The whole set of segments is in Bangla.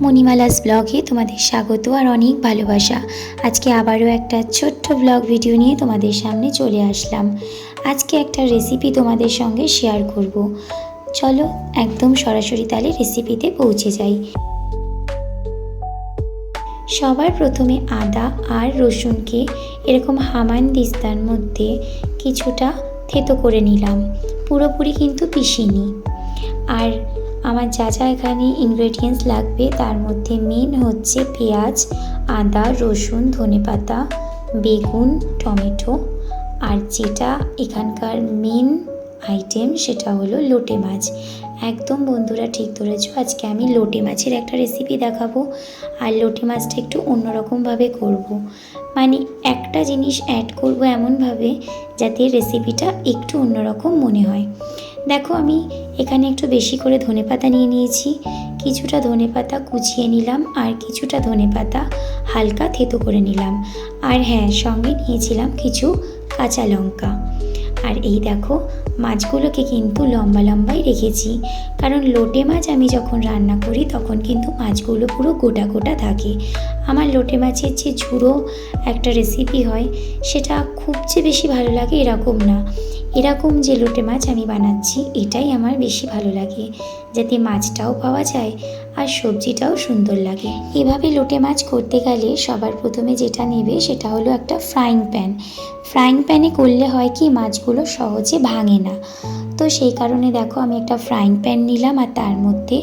মণিমালাস ব্লগে তোমাদের স্বাগত আর অনেক ভালোবাসা। আজকে আবারও একটা ছোট্ট ব্লগ ভিডিও নিয়ে তোমাদের সামনে চলে আসলাম। আজকে একটা রেসিপি তোমাদের সঙ্গে শেয়ার করব। চলো একদম সরাসরি তাহলে রেসিপিতে পৌঁছে যাই। সবার প্রথমে আদা আর রসুনকে এরকম হামান দিস্তার মধ্যে কিছুটা থেতো করে নিলাম। পুরোপুরি কিন্তু পিসিনি আর আমার যা যা এখানে ইনগ্রেডিয়েন্টস লাগবে, তার মধ্যে মেন হচ্ছে পেঁয়াজ, আদা, রসুন, ধনেপাতা, বেগুন, টমেটো, আর যেটা এখানকার মেন আইটেম সেটা হলো লোটে মাছ একদম বন্ধুরা ঠিক ধরেছ, আজকে আমি লোটে মাছের একটা রেসিপি দেখাবো, আর লোটে মাছটা একটু অন্যরকমভাবে করব। মানে একটা জিনিস অ্যাড করব এমনভাবে, যাতে রেসিপিটা একটু অন্যরকম মনে হয় দেখো আমি এখানে একটু বেশি করে ধনেপাতা নিয়ে নিয়েছি। কিছুটা ধনেপাতা কুচিয়ে নিলাম আর কিছুটা ধনেপাতা হালকা থেতো করে নিলাম। আর হ্যাঁ সঙ্গে নিয়েছিলাম কিছু কাঁচা লঙ্কা। আর এই দেখো, মাছগুলোকে কিন্তু লম্বা লম্বাই রেখেছি। কারণ লোটে মাছ আমি যখন রান্না করি, তখন কিন্তু মাছগুলো পুরো গোটা গোটা থাকে। আমার লোটে মাছের যে ঝুড়ো একটা রেসিপি হয়, সেটা খুব যে বেশি ভালো লাগে এরকম না। এরকম যে লোটে মাছ আমি বানাচ্ছি, এটাই আমার বেশি ভালো লাগে। যাতে মাছটাও পাওয়া যায় আর সবজিটাও সুন্দর লাগে। এভাবে লোটে মাছ করতে গেলে সবার প্রথমে যেটা নেবে সেটা হলো একটা ফ্রাইং প্যান ফ্রাইং প্যানে করলে হয় কি, মাছগুলো সহজে ভাঙে না। তো সেই কারণে দেখো আমি একটা ফ্রাইং প্যান নিলাম আর তার মধ্যে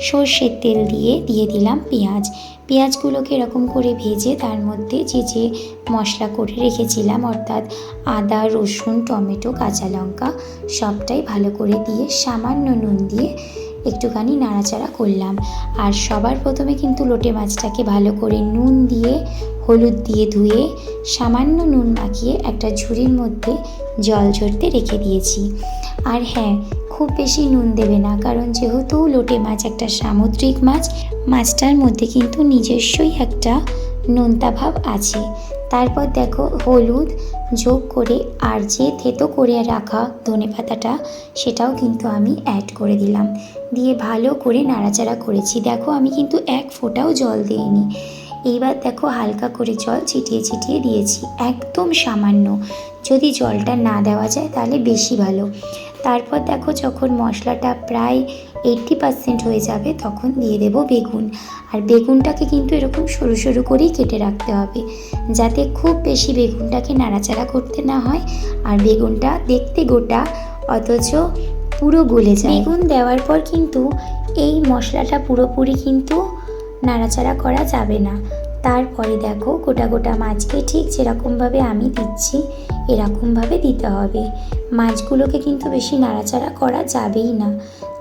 সর্ষের তেল দিয়ে দিয়ে দিলাম পেঁয়াজ। পেঁয়াজগুলোকে এরকম করে ভেজে তার মধ্যে যে যে মশলা করে রেখেছিলাম, অর্থাৎ আদা, রসুন, টমেটো, কাঁচা লঙ্কা, সবটাই ভালো করে দিয়ে সামান্য নুন দিয়ে একটুখানি নাড়াচাড়া করলাম। আর সবার প্রথমে কিন্তু লোটে মাছটাকে ভালো করে নুন দিয়ে হলুদ দিয়ে ধুয়ে সামান্য নুন মাখিয়ে একটা ঝুড়ির মধ্যে জল ঝরতে রেখে দিয়েছি। আর হ্যাঁ খুব বেশি নুন দেবে না, কারণ যেহেতু লোটে মাছ একটা সামুদ্রিক মাছ, মাছটার মধ্যে কিন্তু নিজস্বই একটা নোনতা ভাব আছে। তারপর দেখো হলুদ যোগ করে আর যে থেতো করে রাখা ধনে পাতাটা, সেটাও কিন্তু আমি অ্যাড করে দিলাম। দিয়ে ভালো করে নাড়াচাড়া করেছি। দেখো আমি কিন্তু এক ফোঁটাও জল দিইনি। এইবার দেখো হালকা করে জল ছিটিয়ে ছিটিয়ে দিয়েছি, একদম সামান্য। যদি জলটা না দেওয়া যায় তাহলে বেশি ভালো। তারপর দেখো যখন মশলাটা প্রায় এইট্টি পার্সেন্ট হয়ে যাবে তখন দিয়ে দেব বেগুন। আর বেগুনটাকে কিন্তু এরকম সরু সরু করেই কেটে রাখতে হবে, যাতে খুব বেশি বেগুনটাকে নাড়াচাড়া করতে না হয় আর বেগুনটা দেখতে গোটা, অথচ পুরো গলে যায়। বেগুন দেওয়ার পর কিন্তু এই মশলাটা পুরোপুরি কিন্তু নাড়াচাড়া করা যাবে না। তারপরে দেখো, গোটা গোটা মাছকে ঠিক যেরকমভাবে আমি দিচ্ছি, এরকমভাবে দিতে হবে। মাছগুলোকে কিন্তু বেশি নাড়াচাড়া করা যাবেই না।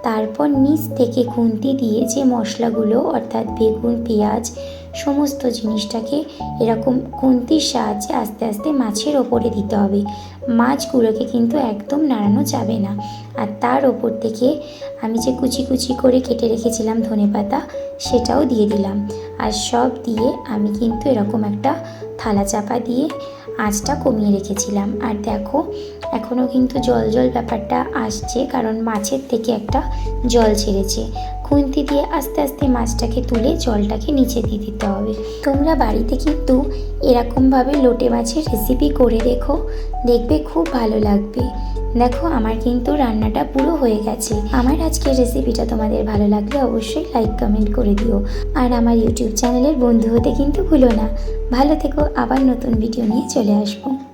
তারপর নিচ থেকে খুন্তি দিয়ে যে মশলাগুলো, অর্থাৎ বেগুন, পেঁয়াজ, সমস্ত জিনিসটাকে এরকম খুন্তির সাহায্যে আস্তে আস্তে মাছের ওপরে দিতে হবে। মাছগুলোকে কিন্তু একদম নাড়ানো যাবে না। আর তার ওপর থেকে আমি যে কুচি কুচি করে কেটে রেখেছিলাম ধনেপাতা সেটাও দিয়ে দিলাম। আর সব দিয়ে আমি কিন্তু এরকম একটা থালা চাপা দিয়ে আঁচটা কমিয়ে রেখেছিলাম। আর দেখো এখনও কিন্তু জল জল ব্যাপারটা আসছে, কারণ মাছের থেকে একটা জল ছেড়েছে। খুন্তি দিয়ে আস্তে আস্তে মাছটাকে তুলে জলটাকে নিচে দিয়ে দিতে হবে। তোমরা বাড়িতে কিন্তু এরকমভাবে লোটে মাছের রেসিপি করে দেখো, দেখবে খুব ভালো লাগবে। দেখো, আমার কিন্তু রান্নাটা পুরো হয়ে গেছে। আমার আজকের রেসিপিটা তোমাদের ভালো লাগলে অবশ্যই লাইক কমেন্ট করে দিও। আর আমার ইউটিউব চ্যানেলের বন্ধু হতে কিন্তু ভুলো না। ভালো থেকো, আবার নতুন ভিডিও নিয়ে চলে আসব।